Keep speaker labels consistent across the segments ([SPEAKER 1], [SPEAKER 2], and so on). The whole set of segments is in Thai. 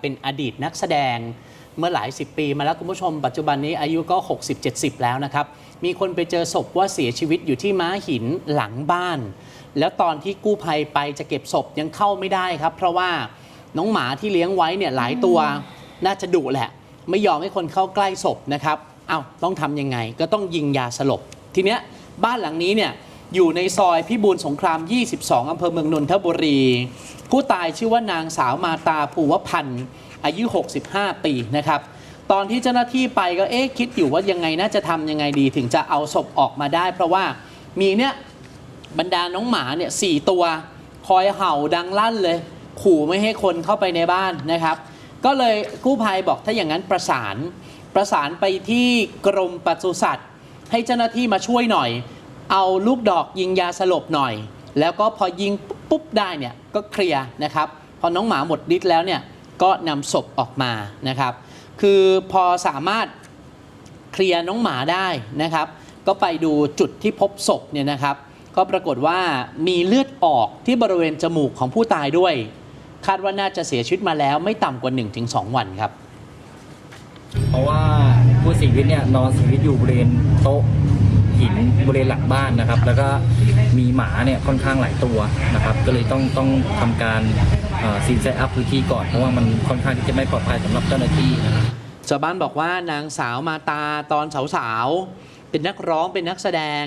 [SPEAKER 1] เป็นอดีตนักแสดงเมื่อหลายสิบปีมาแล้วคุณผู้ชมปัจจุบันนี้อายุก็ 60-70 แล้วนะครับ มีคนไปเจอศพว่าเสียชีวิตอยู่ที่ม้าหินหลังบ้าน แล้วตอนที่กู้ภัยไปจะเก็บศพยังเข้าไม่ได้ครับ เพราะว่าน้องหมาที่เลี้ยงไว้เนี่ยหลายตัวน่าจะดุแหละ ไม่ยอมให้คนเข้าใกล้ศพนะครับเอ้าต้องทำยังไงก็ต้องยิงยาสลบทีเนี้ยบ้านหลังนี้เนี่ย อยู่ในซอยพิบูลสงคราม 22 อำเภอเมืองนนทบุรี ผู้ตายชื่อว่านางสาวมาตาภูวพันธ์อายุ 65 ปีนะครับตอนที่เจ้าหน้าที่ไปก็เอ๊ะคิดอยู่ว่ายังไงน่าจะทำยังไงดีถึงจะเอาศพออกมาได้ เพราะว่ามีเนี่ยบรรดาน้องหมาเนี่ยสตัวคอยเห่าดังลั่นเลย ขู่ไม่ให้คนเข้าไปในบ้านนะครับ ก็เลยกู้ภัยบอกถ้าอย่างนั้นประสาน ประสานไปที่กรมปศุสัตว์ ให้เจ้าหน้าที่มาช่วยหน่อย เอาลูกดอกยิงยาสลบหน่อย แล้วก็พอยิงปุ๊บได้เนี่ยก็เคลียร์นะครับ พอน้องหมาหมดฤทธิ์แล้วเนี่ยก็นำศพออกมานะครับ คือพอสามารถเคลียร์น้องหมาได้นะครับ ก็ไปดูจุดที่พบศพเนี่ยนะครับ ก็ปรากฏว่ามีเลือดออกที่บริเวณจมูกของผู้ตายด้วย คาดว่าน่าจะเสียชีวิตมาแล้วไม่ต่ำกว่า 1-2 วันครับ
[SPEAKER 2] เพราะว่าผู้เสียชีวิตเนี่ยนอนเสียชีวิตอยู่บริเวณโต๊ะ หินบริเวณหลังบ้านนะครับ แล้วก็มีหมาเนี่ยค่อนข้างหลายตัวนะครับ ก็เลยต้องต้องทำการซีนเซอัพพื้นที่ก่อนเพราะว่ามันค่อนข้างที่จะไม่ปลอดภัยสำหรับเจ้าหน้าที่นะครับ
[SPEAKER 1] ชาวบ้านบอกว่านางสาวมาตาตอนสาวๆเป็นนักร้องเป็นนักแสดง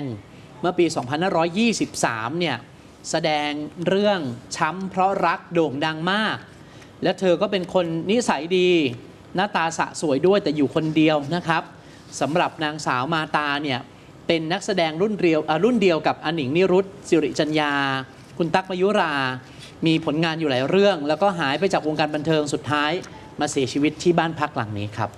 [SPEAKER 1] เมื่อปี 2523 เนี่ยแสดงเรื่องช้ำเพราะรักโด่งดังมาก และเธอก็เป็นคนนิสัยดี หน้าตาสะสวยด้วยแต่อยู่คนเดียวนะครับสำหรับนางสาวมาตาเนี่ย เป็นนักแสดงรุ่นเดียวรุ่นเดียวกับอนิงนิรุตสิริจัญญา คุณตั๊กมยุรา มีผลงานอยู่หลายเรื่อง แล้วก็หายไปจากวงการบันเทิงสุดท้ายมาเสียชีวิตที่บ้านพักหลังนี้ครับ